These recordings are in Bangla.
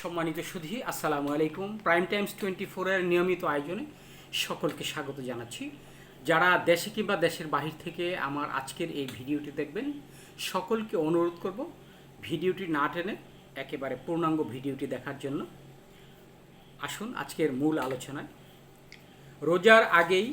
সম্মানিত সুধী, আসসালামু আলাইকুম। প্রাইম টাইমস টোয়েন্টি ফোরের নিয়মিত আয়োজনে সকলকে স্বাগত জানাচ্ছি। যারা দেশে কিংবা দেশের বাহির থেকে আমার আজকের এই ভিডিওটি দেখবেন, সকলকে অনুরোধ করব ভিডিওটি না টেনে একেবারে পূর্ণাঙ্গ ভিডিওটি দেখার জন্য। আসুন আজকের মূল আলোচনায়। রোজার আগেই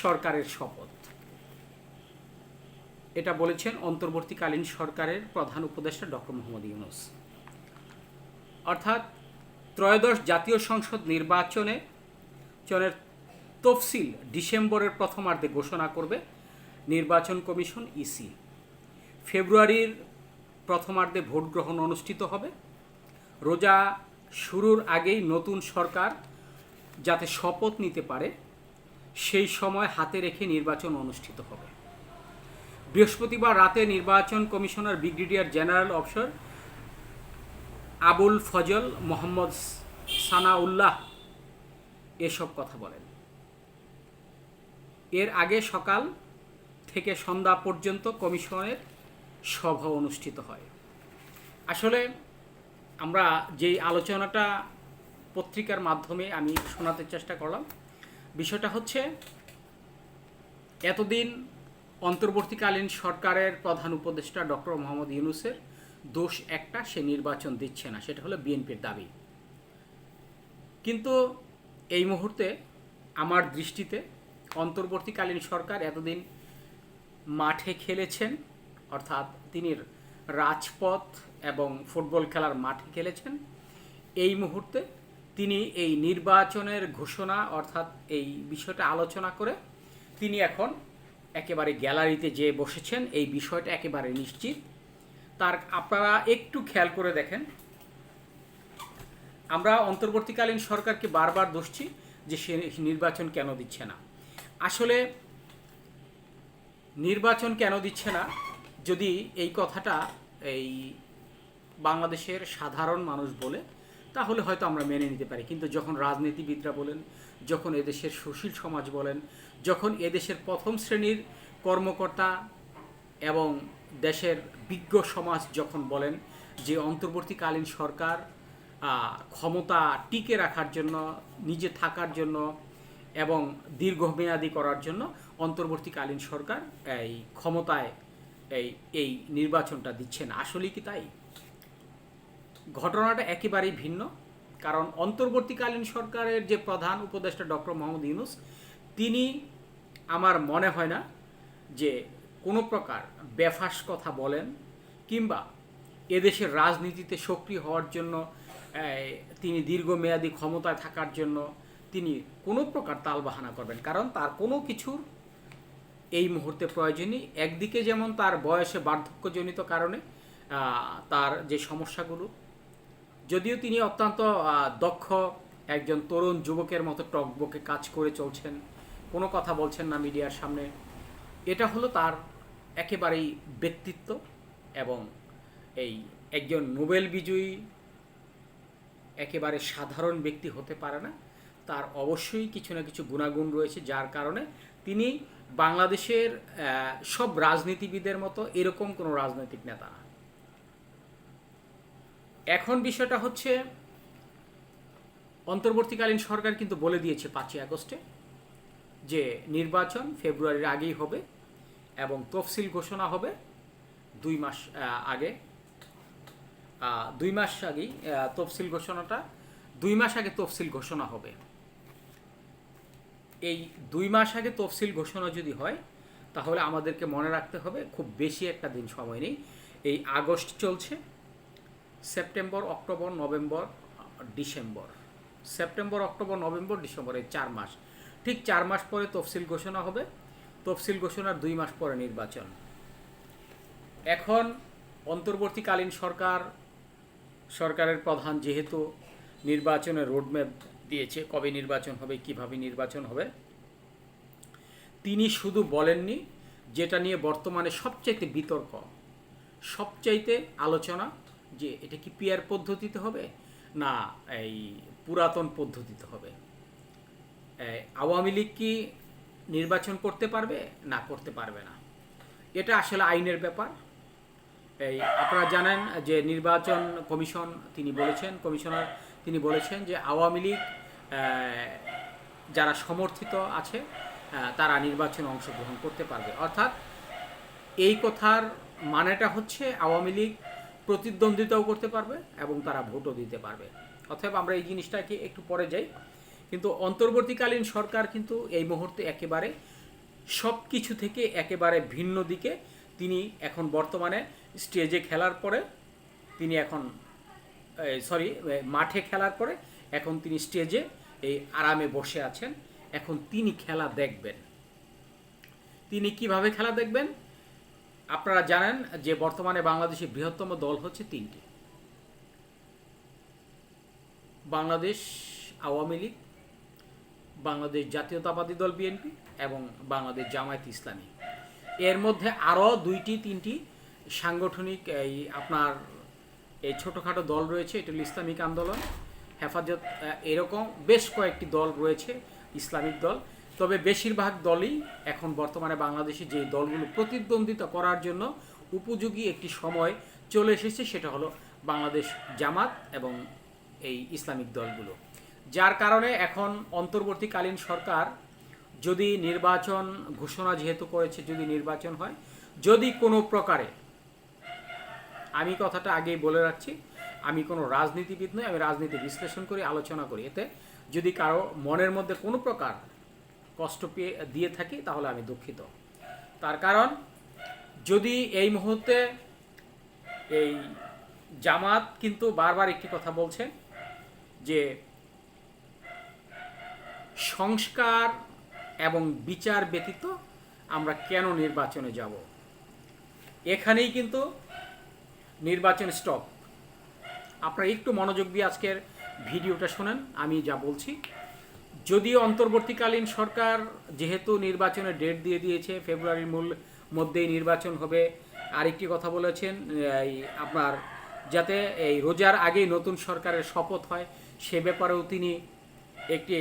সরকারের শপথ। এটা বলেছেন অন্তর্বর্তীকালীন সরকারের প্রধান উপদেষ্টা ডক্টর মোহাম্মদ ইউনুস। অর্থাৎ ত্রয়োদশ জাতীয় সংসদ নির্বাচনে চনের তফসিল ডিসেম্বরের প্রথমার্ধে ঘোষণা করবে নির্বাচন কমিশন ইসি। ফেব্রুয়ারির প্রথমার্ধে ভোট গ্রহণ অনুষ্ঠিত হবে। রোজা শুরুর আগেই নতুন সরকার যাতে শপথ নিতে পারে, সেই সময় হাতে রেখে নির্বাচন অনুষ্ঠিত হবে। বৃহস্পতিবার রাতে নির্বাচন commissioner brigadier general officer Abul Fazal Mohammad Sanaullah এসব কথা বলেন। এর আগে সকাল থেকে সন্ধ্যা পর্যন্ত কমিশনের সভা অনুষ্ঠিত হয়। আসলে আমরা যেই আলোচনাটা পত্রিকার মাধ্যমে আমি শোনাতে চেষ্টা করলাম, বিষয়টা হচ্ছে এতদিন অন্তর্বর্তীকালীন সরকারের প্রধান উপদেষ্টা ডক্টর মোহাম্মদ ইউনুসের দোষ একটা সে নির্বাচন দিচ্ছে না, সেটা হলো বিএনপির দাবি। কিন্তু এই মুহূর্তে আমার দৃষ্টিতে অন্তর্বর্তীকালীন সরকার এতদিন মাঠে খেলেছেন, অর্থাৎ তিনি রাজপথ এবং ফুটবল খেলার মাঠে খেলেছেন, এই মুহূর্তে তিনি এই নির্বাচনের ঘোষণা, অর্থাৎ এই বিষয়টা আলোচনা করে তিনি এখন একেবারে গ্যালারিতে যে বসেছেন, এই বিষয়টা একেবারে নিশ্চিত। তার আপনারা একটু খেয়াল করে দেখেন। আমরা অন্তর্বর্তীকালীন সরকারকে বারবার দোষছি যে সে নির্বাচন কেন দিচ্ছে না। আসলে নির্বাচন কেন দিচ্ছে না, যদি এই কথাটা এই বাংলাদেশের সাধারণ মানুষ বলে, তাহলে হয়তো আমরা মেনে নিতে পারি। কিন্তু যখন রাজনীতিবিদরা বলেন, যখন এদেশের সুশীল সমাজ বলেন, যখন এদেশের প্রথম শ্রেণির কর্মকর্তা এবং দেশের বিজ্ঞ সমাজ যখন বলেন যে অন্তর্বর্তীকালীন সরকার ক্ষমতা টিকে রাখার জন্য, নিজে থাকার জন্য এবং দীর্ঘমেয়াদী করার জন্য অন্তর্বর্তীকালীন সরকার এই ক্ষমতায় এই এই নির্বাচনটা দিচ্ছেন। আসলেই কি তাই? ঘটনাটা একেবারেই ভিন্ন, কারণ অন্তর্বর্তীকালীন সরকারের যে প্রধান উপদেষ্টা ডক্টর মোহাম্মদ ইউনুস, তিনি, আমার মনে হয় না যে কোনো প্রকার বেফাস কথা বলেন কিংবা এদেশের রাজনীতিতে সক্রিয় হওয়ার জন্য তিনি দীর্ঘমেয়াদী ক্ষমতায় থাকার জন্য তিনি কোনো প্রকার তালবাহানা করবেন। কারণ তার কোনো কিছুর এই মুহূর্তে প্রয়োজনই। একদিকে যেমন তার বয়সে বার্ধক্যজনিত কারণে তার যে সমস্যাগুলো, যদিও তিনি অত্যন্ত দক্ষ একজন তরুণ যুবকের মতো টকবকে কাজ করে চলছেন, কোনো কথা বলছেন না মিডিয়ার সামনে। এটা হলো তার একেবারেই ব্যক্তিত্ব এবং এই একজন নোবেল বিজয়ী একেবারে সাধারণ ব্যক্তি হতে পারে না। তার অবশ্যই কিছু না কিছু গুণাগুণ রয়েছে, যার কারণে তিনি বাংলাদেশের সব রাজনীতিবিদের মতো এরকম কোনো রাজনৈতিক নেতা না। এখন বিষয়টা হচ্ছে, অন্তর্বর্তীকালীন সরকার কিন্তু বলে দিয়েছে পাঁচই আগস্টে যে নির্বাচন ফেব্রুয়ারির আগেই হবে। এবং তফসিল ঘোষণা হবে দুই মাস আগে। দুই মাস আগেই তফসিল ঘোষণাটা, দুই মাস আগে তফসিল ঘোষণা হবে। এই দুই মাস আগে তফসিল ঘোষণা যদি হয়, তাহলে আমাদেরকে মনে রাখতে হবে, খুব বেশি একটা দিন সময় নেই। এই আগস্ট চলছে, September, October, November, December. September, October, November, December, এই চার মাস। ঠিক চার মাস পরে তফসিল ঘোষণা হবে। তফসিল ঘোষণার দুই মাস পরে নির্বাচন। এখন অন্তর্বর্তীকালীন সরকার, সরকারের প্রধান যেহেতু নির্বাচনের রোডম্যাপ দিয়েছে, কবে নির্বাচন হবে, কীভাবে নির্বাচন হবে, তিনি শুধু বলেননি যেটা নিয়ে বর্তমানে সবচাইতে বিতর্ক, সবচাইতে আলোচনা যে এটা কি পিয়ার পদ্ধতিতে হবে না এই পুরাতন পদ্ধতিতে হবে। আওয়ামী লীগ কি নির্বাচন করতে পারবে, না করতে পারবে না। এটা আসলে আইনের ব্যাপার। এই আপনারা জানেন যে নির্বাচন কমিশন তিনি বলেছেন, কমিশনার তিনি বলেছেন যে আওয়ামী লীগ যারা সমর্থিত আছে তারা নির্বাচনে অংশগ্রহণ করতে পারবে। অর্থাৎ এই কথার মানেটা হচ্ছে আওয়ামী লীগ প্রতিদ্বন্দ্বিতাও করতে পারবে এবং তারা ভোটও দিতে পারবে। অতএব আমরা এই জিনিসটাকে একটু পরে যাই। কিন্তু অন্তর্বর্তীকালীন সরকার কিন্তু এই মুহূর্তে একেবারে সব কিছু থেকে একেবারে ভিন্ন দিকে তিনি এখন বর্তমানে স্টেজে খেলার পরে, তিনি এখন সরি মাঠে খেলার পরে এখন তিনি স্টেজে এই আরামে বসে আছেন। এখন তিনি খেলা দেখবেন। তিনি কীভাবে খেলা দেখবেন? আপনারা জানেন যে বর্তমানে বাংলাদেশের বৃহত্তম দল হচ্ছে তিনটি। বাংলাদেশ, আওয়ামী লীগ বাংলাদেশ জাতীয়তাবাদী দল বিএনপি এবং বাংলাদেশ জামায়াত ইসলামী। এর মধ্যে আরও দুইটি, তিনটি সাংগঠনিক এই আপনার এই ছোটোখাটো দল রয়েছে, এটা হলো ইসলামিক আন্দোলন, হেফাজত এরকম বেশ কয়েকটি দল রয়েছে, ইসলামিক দল। তবে বেশিরভাগ দলই এখন বর্তমানে বাংলাদেশে যে দলগুলো প্রতিদ্বন্দ্বিতা করার জন্য উপযোগী একটি সময় চলে এসেছে, সেটা হলো বাংলাদেশ জামাত এবং এই ইসলামিক দলগুলো। যার কারণে এখন অন্তর্বর্তীকালীন সরকার যদি নির্বাচন ঘোষণা যেহেতু করেছে, যদি নির্বাচন হয়, যদি কোনো প্রকারে, আমি কথাটা আগেই বলে রাখছি, আমি কোনো রাজনীতিবিদ নই, আমি রাজনীতি বিশ্লেষণ করি, আলোচনা করি। এতে যদি কারও মনের মধ্যে কোনো প্রকার কষ্ট পেয়ে, দিয়ে থাকি, তাহলে আমি দুঃখিত। তার কারণ, যদি এই মুহূর্তে এই জামাত কিন্তু বারবার একটি কথা বলছে যে সংস্কার এবং বিচার ব্যতীত আমরা কেন নির্বাচনে যাব? এখানেই কিন্তু নির্বাচন স্টপ আপনারা একটু মনোযোগ দিয়ে আজকের ভিডিওটা শোনেন, আমি যা বলছি। যদিও অন্তর্বর্তীকালীন সরকার যেহেতু নির্বাচনের ডেট দিয়ে দিয়েছে ফেব্রুয়ারির মূল মধ্যেই নির্বাচন হবে, আরেকটি কথা বলেছেন, এই আপনার যাতে এই রোজার আগেই নতুন সরকারের শপথ হয়, সে ব্যাপারেও তিনি একটি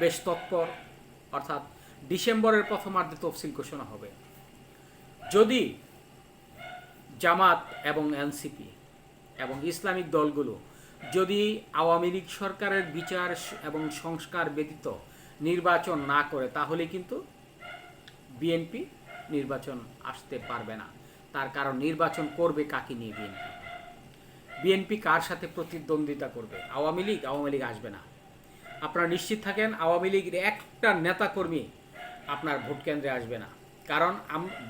বেশ তৎপর, অর্থাৎ ডিসেম্বরের প্রথমার্ধে তফসিল ঘোষণা হবে। যদি জামাত এবং এনসিপি এবং ইসলামিক দলগুলো যদি আওয়ামী লীগ সরকারের বিচার এবং সংস্কার ব্যতীত নির্বাচন না করে, তাহলে কিন্তু বিএনপি নির্বাচন আসতে পারবে না। তার কারণ নির্বাচন করবে কাকে নিয়ে বিএনপি? বিএনপি কার সাথে প্রতিদ্বন্দ্বিতা করবে? আওয়ামী লীগ আওয়ামী লীগ আসবে না। আপনারা নিশ্চিত থাকেন আওয়ামী লীগের একটা নেতাকর্মী আপনার ভোট কেন্দ্রে আসবে না। কারণ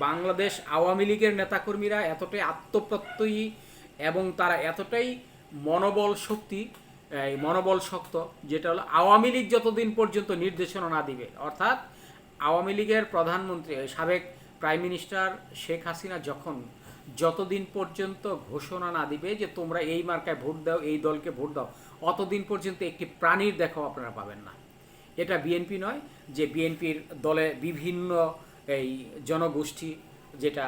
বাংলাদেশ আওয়ামী লীগের নেতাকর্মীরা এতটাই আত্মপ্রত্যয়ী এবং তারা এতটাই মনোবল শক্তি, এই মনোবল শক্ত, যেটা হলো আওয়ামী লীগ যতদিন পর্যন্ত নির্দেশনা না দিবে। অর্থাৎ আওয়ামী লীগের প্রধানমন্ত্রী সাবেক প্রাইম মিনিস্টার শেখ হাসিনা যখন যতদিন পর্যন্ত ঘোষণা না দিবে যে তোমরা এই মার্কায় ভোট দাও, এই দলকে ভোট দাও অতদিন পর্যন্ত একটি প্রাণীর দেখাও আপনারা পাবেন না। এটা বিএনপি নয়, যে বিএনপির দলে বিভিন্ন এই জনগোষ্ঠী, যেটা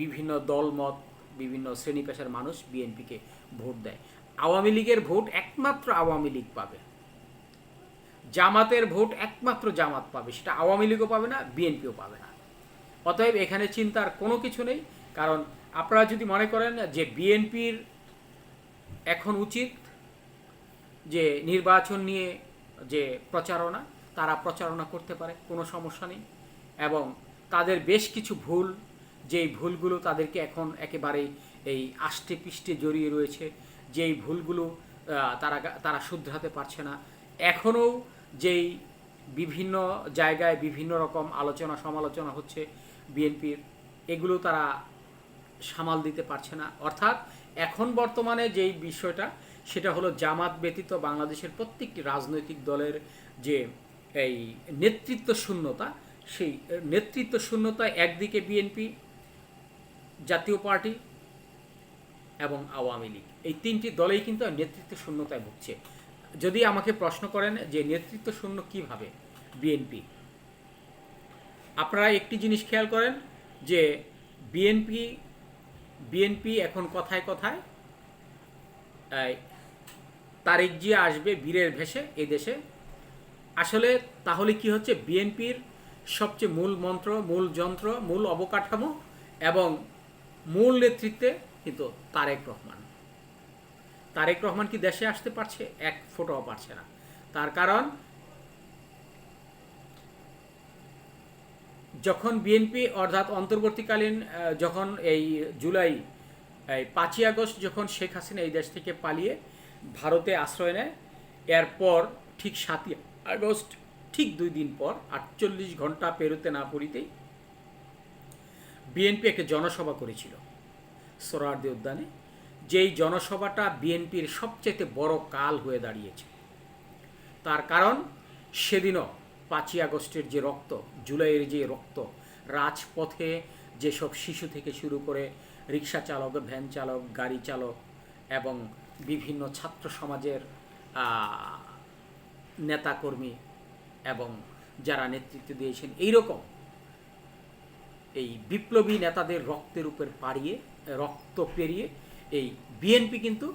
বিভিন্ন দলমত, বিভিন্ন শ্রেণি পেশার মানুষ বিএনপিকে ভোট দেয়। আওয়ামী লীগের ভোট একমাত্র আওয়ামী লীগ পাবে। জামাতের ভোট একমাত্র জামাত পাবে। সেটা আওয়ামী লীগও পাবে না, বিএনপিও পাবে না। অতএব এখানে চিন্তার কোনো কিছু নেই, কারণ আপনারা যদি মনে করেন যে বিএনপির এখন উচিত যে নির্বাচন নিয়ে যে প্রচারণা, তারা প্রচারণা করতে পারে, কোনো সমস্যা নেই। এবং তাদের বেশ কিছু ভুল, যেই ভুলগুলো তাদেরকে এখন একেবারেই এই আষ্টে পিষ্টে জড়িয়ে রয়েছে, যেই ভুলগুলো তারা তারা শুধরাতে পারছে না। এখনও যেই বিভিন্ন জায়গায় বিভিন্ন রকম আলোচনা, সমালোচনা হচ্ছে বিএনপির, এগুলো তারা সামাল দিতে পারছে না। অর্থাৎ এখন বর্তমানে যেই বিষয়টা সেটা হলো জামাত ব্যতীত বাংলাদেশের প্রত্যেকটি রাজনৈতিক দলের যে এই নেতৃত্ব শূন্যতা, সেই নেতৃত্ব শূন্যতা একদিকে বিএনপি, জাতীয় পার্টি এবং আওয়ামী লীগ। এই তিনটি দলেই কিন্তু নেতৃত্ব শূন্যতায় ভুগছে। যদি আমাকে প্রশ্ন করেন যে নেতৃত্ব শূন্য কীভাবে বিএনপি? আপনারা একটি জিনিস খেয়াল করেন যে বিএনপি বিএনপি এখন কথায় কথায় তারেক জিয়া আসবে বীরের ভেসে এই দেশে। আসলে তাহলে কি হচ্ছে? বিএনপির সবচেয়ে মূল মন্ত্র, মূল যন্ত্র, মূল অবকাঠামো এবং মূল নেতৃত্বে কিন্তু তারেক রহমান। তারেক রহমান কি দেশে আসতে পারছে? এক ফোটাও পারছে না। তার কারণ, যখন বিএনপি অর্থাৎ অন্তর্বর্তীকালীন যখন এই জুলাই, এই পাঁচই আগস্ট যখন শেখ হাসিনা এই দেশ থেকে পালিয়ে ভারতে আশ্রয় নেয়। এরপর ঠিক সাতই আগস্ট, ঠিক দুই দিন পর আটচল্লিশ ঘণ্টা পেরোতে না পড়িতেই বিএনপি একটা জনসভা করেছিল সোহরাওয়ার্দী উদ্যানে। যেই জনসভাটা বিএনপির সবচেয়ে বড় কাল হয়ে দাঁড়িয়েছে। তার কারণ, সেদিনও পাঁচই আগস্টের যে রক্ত, জুলাইয়ের যে রক্ত, রাজপথে যেসব শিশু থেকে শুরু করে রিক্সা চালক, ভ্যান চালক, গাড়ি চালক এবং বিভিন্ন ছাত্র সমাজের নেতাকর্মী এবং যারা নেতৃত্ব দিয়েছেন, এইরকম এই বিপ্লবী নেতাদের রক্তের উপর পাড়িয়ে, রক্ত পেরিয়ে এই বিএনপি কিন্তু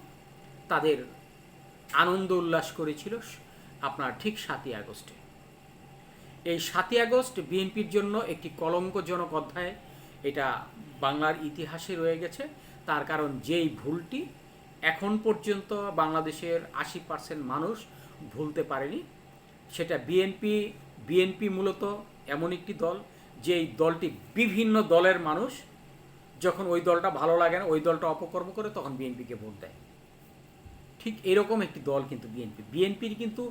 তাদের আনন্দ উল্লাস করেছিল আপনার ঠিক সাতই আগস্টে। এই সাতই আগস্ট বিএনপির জন্য একটি কলঙ্কজনক অধ্যায়, এটা বাংলার ইতিহাসে রয়ে গেছে। তার কারণ যেই ভুলটি এখন পর্যন্ত বাংলাদেশের আশি পার্সেন্ট মানুষ ভুলতে পারেনি। সেটা বিএনপি বিএনপি মূলত এমন একটি দল, যেই দলটি বিভিন্ন দলের মানুষ যখন ওই দলটা ভালো লাগে না, ওই দলটা অপকর্ম করে তখন বিএনপিকে ভোট দেয়। ঠিক এরকম একটি দল কিন্তু বিএনপি। বিএনপির কিন্তু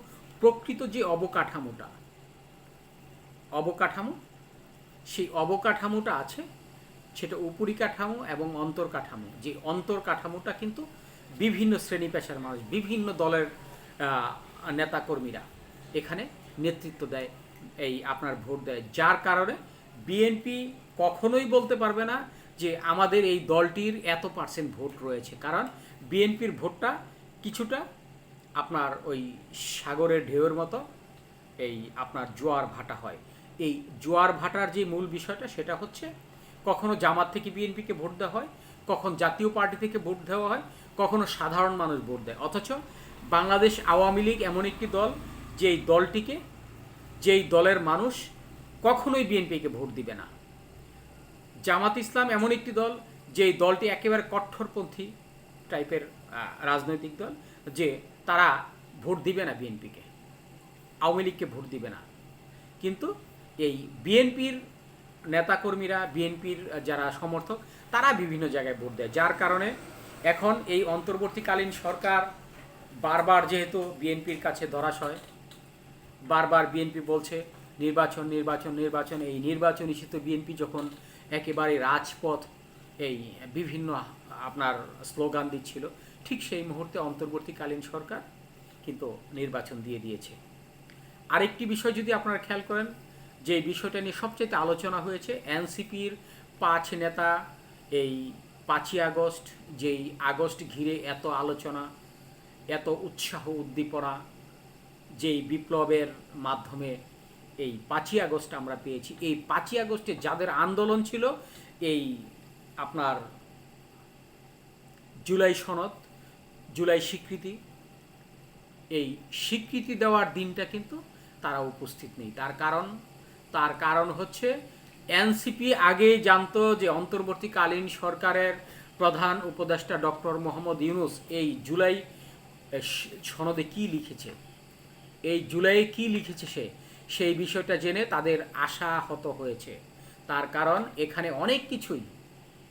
প্রকৃত যে অবকাঠামোটা, অবকাঠামো, সেই অবকাঠামোটা আছে, সেটা উপরি কাঠামো এবং অন্তর কাঠামো যে অন্তর কাঠামোটা কিন্তু বিভিন্ন শ্রেণি পেশার মানুষ, বিভিন্ন দলের নেতাকর্মীরা এখানে নেতৃত্ব দেয়, এই আপনার ভোট দেয়। যার কারণে বিএনপি কখনোই বলতে পারবে না যে আমাদের এই দলটির এত পার্সেন্ট ভোট রয়েছে। কারণ বিএনপির ভোটটা কিছুটা আপনার ওই সাগরের ঢেউয়ের মতো, এই আপনার জোয়ার ভাটা হয়। এই জোয়ার ভাটার যে মূল বিষয়টা সেটা হচ্ছে কখনো জামাত থেকে বিএনপিকে ভোট দেওয়া হয় কখন জাতীয় পার্টি থেকে ভোট দেওয়া হয়, কখনো সাধারণ মানুষ ভোট দেয়। অথচ বাংলাদেশ আওয়ামী লীগ এমন একটি দল, যেই দলটিকে, যেই দলের মানুষ কখনোই বিএনপিকে ভোট দিবে না। জামাত ইসলাম এমন একটি দল, যেই দলটি একেবারে কঠোরপন্থী টাইপের রাজনৈতিক দল, যে তারা ভোট দিবে না বিএনপিকে, আওয়ামী লীগকে ভোট দিবে না। কিন্তু এই বিএনপির নেতাকর্মীরা, বিএনপির যারা সমর্থক তারা বিভিন্ন জায়গায় ভোট দেয়। যার কারণে এখন এই অন্তর্বর্তীকালীন সরকার বারবার যেহেতু বিএনপির কাছে ধরাশয়, বারবার বিএনপি বলছে, নির্বাচন নির্বাচন নির্বাচন, এই নির্বাচন ইস্যুতে বিএনপি যখন একেবারে রাজপথ, এই বিভিন্ন আপনার স্লোগান দিচ্ছিল, ঠিক সেই মুহূর্তে অন্তর্বর্তীকালীন সরকার কিন্তু নির্বাচন দিয়ে দিয়েছে। আরেকটি বিষয় যদি আপনারা খেয়াল করেন, যে বিষয়টা নিয়ে সবচেয়ে আলোচনা হয়েছে, এনসিপির পাঁচ নেতা এই পাঁচই আগস্ট, যেই আগস্ট ঘিরে এত আলোচনা, এত উৎসাহ উদ্দীপনা, যেই বিপ্লবের মাধ্যমে এই পাঁচই আগস্ট আমরা পেয়েছি। এই পাঁচই আগস্টে যাদের আন্দোলন ছিল, এই আপনার জুলাই সনদ, জুলাই স্বীকৃতি, এই স্বীকৃতি দেওয়ার দিনটা কিন্তু তারা উপস্থিত নেই। তার কারণ তার কারণ হচ্ছে এনসিপি আগেই জানতো যে অন্তর্বর্তীকালীন সরকারের প্রধান উপদেষ্টা ডক্টর মোহাম্মদ ইউনুস এই জুলাই সনদে কি লিখেছে? এই জুলাইয়ে কি লিখেছে সে? সেই বিষয়টা জেনে তাদের আশাহত হয়েছে। তার কারণ এখানে অনেক কিছুই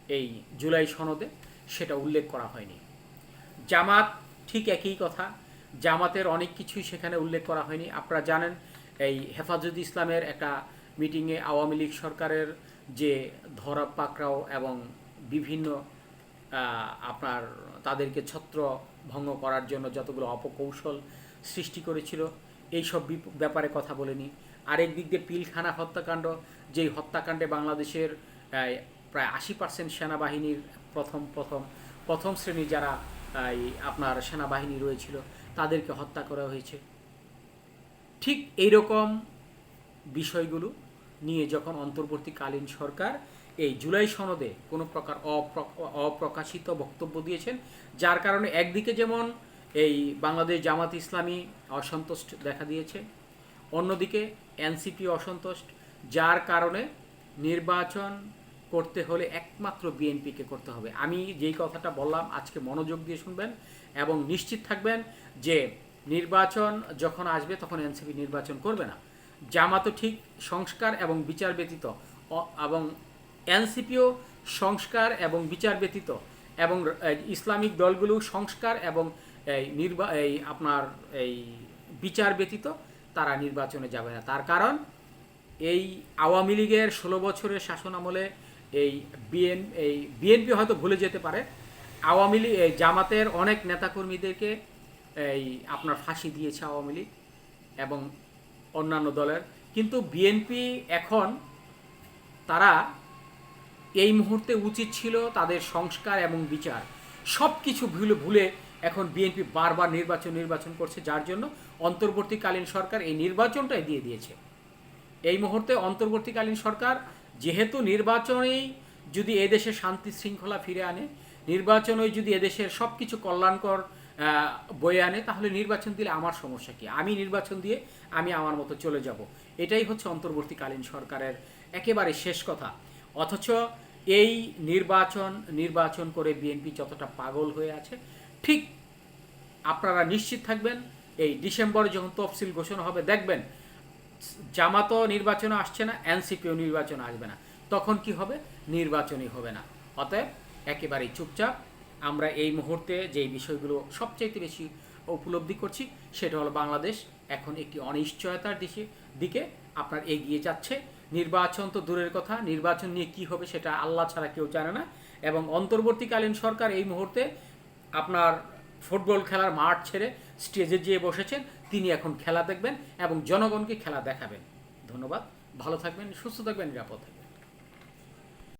এই জুলাই সনদে সেটা উল্লেখ করা হয়নি। জামাত ঠিক একই কথা। জামাতের অনেক কিছুই সেখানে উল্লেখ করা হয়নি। আপনারা জানেন এই হেফাজত ইসলামের একটা মিটিংয়ে আওয়ামী লীগ সরকারের যে ধরা পাকড়াও এবং বিভিন্ন আপনার তাদেরকে ছত্র ভঙ্গ করার জন্য যতগুলো অপকৌশল সৃষ্টি করেছিল, এইসব ব্যাপারে কথা বলেনি। আরেক দিক দিয়ে পিলখানা হত্যাকাণ্ড, যেই হত্যাকাণ্ডে বাংলাদেশের প্রায় আশি পার্সেন্ট সেনাবাহিনীর প্রথম প্রথম প্রথম শ্রেণির যারা আপনার সেনাবাহিনী রয়েছিল, তাদেরকে হত্যা করা হয়েছে। ঠিক এইরকম বিষয়গুলো নিয়ে যখন অন্তর্বর্তীকালীন সরকার এই জুলাই সনদে কোনো প্রকার অপ্র- অপ্রকাশিত বক্তব্য দিয়েছেন, যার কারণে একদিকে যেমন এই বাংলাদেশ জামাত ইসলামী অসন্তুষ্ট দেখা দিয়েছে, অন্যদিকে এনসিপি অসন্তুষ্ট, যার কারণে নির্বাচন করতে হলে একমাত্র বিএনপিকে করতে হবে। আমি যেই কথাটা বললাম, আজকে মনোযোগ দিয়ে শুনবেন এবং নিশ্চিত থাকবেন যে নির্বাচন যখন আসবে তখন এনসিপি নির্বাচন করবে না। জামাতও ঠিক সংস্কার এবং বিচার ব্যতীত এবং এনসিপিও সংস্কার এবং বিচার ব্যতীত, এবং ইসলামিক দলগুলো সংস্কার এবং এই নির্বা, এই আপনার এই বিচার ব্যতীত তারা নির্বাচনে যাবে না। তার কারণ, এই আওয়ামী লীগের ষোলো বছরের শাসন আমলে এই বিএন, এই বিএনপি হয়তো ভুলে যেতে পারে। আওয়ামী লীগ এই জামাতের অনেক নেতাকর্মীদেরকে এই আপনার ফাঁসি দিয়েছে আওয়ামী লীগ এবং অন্যান্য দলের। কিন্তু বিএনপি এখন তারা এই মুহূর্তে উচিত ছিল তাদের সংস্কার এবং বিচার। সব কিছু ভুলে ভুলে এখন বিএনপি বারবার নির্বাচন নির্বাচন করছে, যার জন্য অন্তর্বর্তীকালীন সরকার এই নির্বাচনটাই দিয়ে দিয়েছে। এই মুহূর্তে অন্তর্বর্তীকালীন সরকার যেহেতু নির্বাচনেই যদি এদেশে শান্তি শৃঙ্খলা ফিরে আনে, নির্বাচনই যদি এদেশের সব কিছু কল্যাণকর বয়ে আনে, তাহলে নির্বাচন দিলে আমার সমস্যা কি? আমি নির্বাচন দিয়ে আমি আমার মতো চলে যাব। এটাই হচ্ছে অন্তর্বর্তীকালীন সরকারের একেবারে শেষ কথা। অথচ এই নির্বাচন নির্বাচন করে বিএনপি যতটা পাগল হয়ে আছে, ঠিক আপনারা নিশ্চিত থাকবেন, এই ডিসেম্বরে যখন তফসিল ঘোষণা হবে, দেখবেন জামাতও নির্বাচনে আসছে না এনসিপিও নির্বাচনে আসবে না। তখন কি হবে? নির্বাচনই হবে না। অতএব একেবারেই চুপচাপ আমরা এই মুহূর্তে যেই বিষয়গুলো সবচাইতে বেশি উপলব্ধি করছি, সেটা হলো বাংলাদেশ এখন একটি অনিশ্চয়তার দিশে, দিকে আপনার এগিয়ে যাচ্ছে। নির্বাচন তো দূরের কথা, নির্বাচন নিয়ে কি হবে সেটা আল্লাহ ছাড়া কেউ জানে না। এবং অন্তর্বর্তীকালীন সরকার এই মুহূর্তে আপনার ফুটবল খেলার মাঠ ছেড়ে স্টেজে যেয়ে বসেছেন, তিনি এখন খেলা দেখবেন এবং জনগণকে খেলা দেখাবেন। ধন্যবাদ, ভালো থাকবেন, সুস্থ থাকবেন, নিরাপদ থাকবেন।